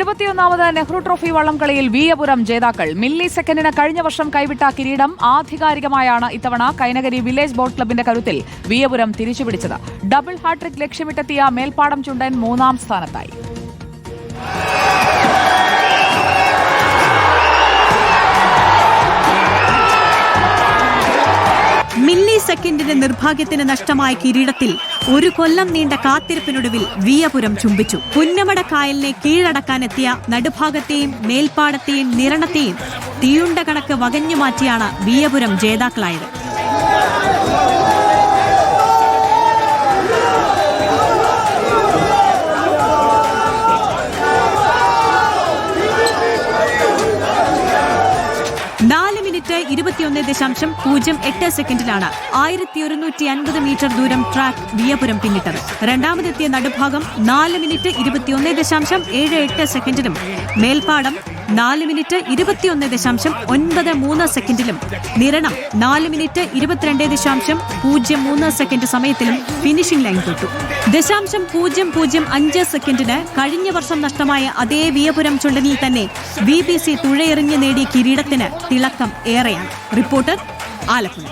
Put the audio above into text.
ഇരുപത്തിയൊന്നാമത് Nehru trophy വള്ളംകളിയിൽ വീയപുരം ജേതാക്കൾ മില്ലി സെക്കൻഡിന് കഴിഞ്ഞ വർഷം കൈവിട്ട കിരീടം ആധികാരികമായാണ് ഇത്തവണ കൈനകരി വില്ലേജ് ബോട്ട് ക്ലബിന്റെ കരുത്തിൽ വിയപുരം തിരിച്ചുപിടിച്ചത്. ഡബിൾ ഹാട്രിക് ലക്ഷ്യമിട്ടെത്തിയ മേൽപ്പാടം ചുണ്ടൻ മൂന്നാം സ്ഥാനത്തായി. സെക്കൻഡിന്റെ നിർഭാഗ്യത്തിന് നഷ്ടമായ കിരീടത്തിൽ ഒരു കൊല്ലം നീണ്ട കാത്തിരിപ്പിനൊടുവിൽ വീയപുരം ചുംബിച്ചു. പുന്നമട കായലിനെ കീഴടക്കാനെത്തിയ നടുഭാഗത്തെയും മേൽപ്പാടത്തെയും നിരണത്തെയും തീയുണ്ട കണക്ക് വകഞ്ഞു മാറ്റിയാണ് വീയപുരം ജേതാക്കളായത്. മിനിറ്റ് ഇരുപത്തിയൊന്ന് ദശാംശം പൂജ്യം എട്ട് സെക്കൻഡിലാണ് ആയിരത്തി ഒരുന്നൂറ്റി അൻപത് മീറ്റർ ദൂരം ട്രാക്ക് വിയപുരം പിന്നിട്ടത്. രണ്ടാമതെത്തിയ നടുഭാഗം നാല് മിനിറ്റ് ഇരുപത്തിയൊന്ന് ദശാംശം ഏഴ് എട്ട് സെക്കൻഡിലും മേൽപ്പാടം നാല് മിനിറ്റ് ഇരുപത്തിയൊന്ന് ദശാംശം ഒൻപത് മൂന്ന് സെക്കൻഡിലും നിരണം നാല് മിനിറ്റ് ഇരുപത്തിരണ്ട് ദശാംശം പൂജ്യം മൂന്ന് സെക്കൻഡ് സമയത്തിലും ഫിനിഷിംഗ് ലൈൻ തൊട്ടു. ദശാംശം പൂജ്യം പൂജ്യം അഞ്ച് സെക്കൻഡിന് കഴിഞ്ഞ വർഷം നഷ്ടമായ അതേ വിയപുരം ചുണ്ടനിൽ തന്നെ ബി ബി സി തുഴയെറിഞ്ഞ് നേടിയ കിരീടത്തിന് തിളക്കം ഏറെയാണ്. റിപ്പോർട്ടർ ആലപ്പുഴ.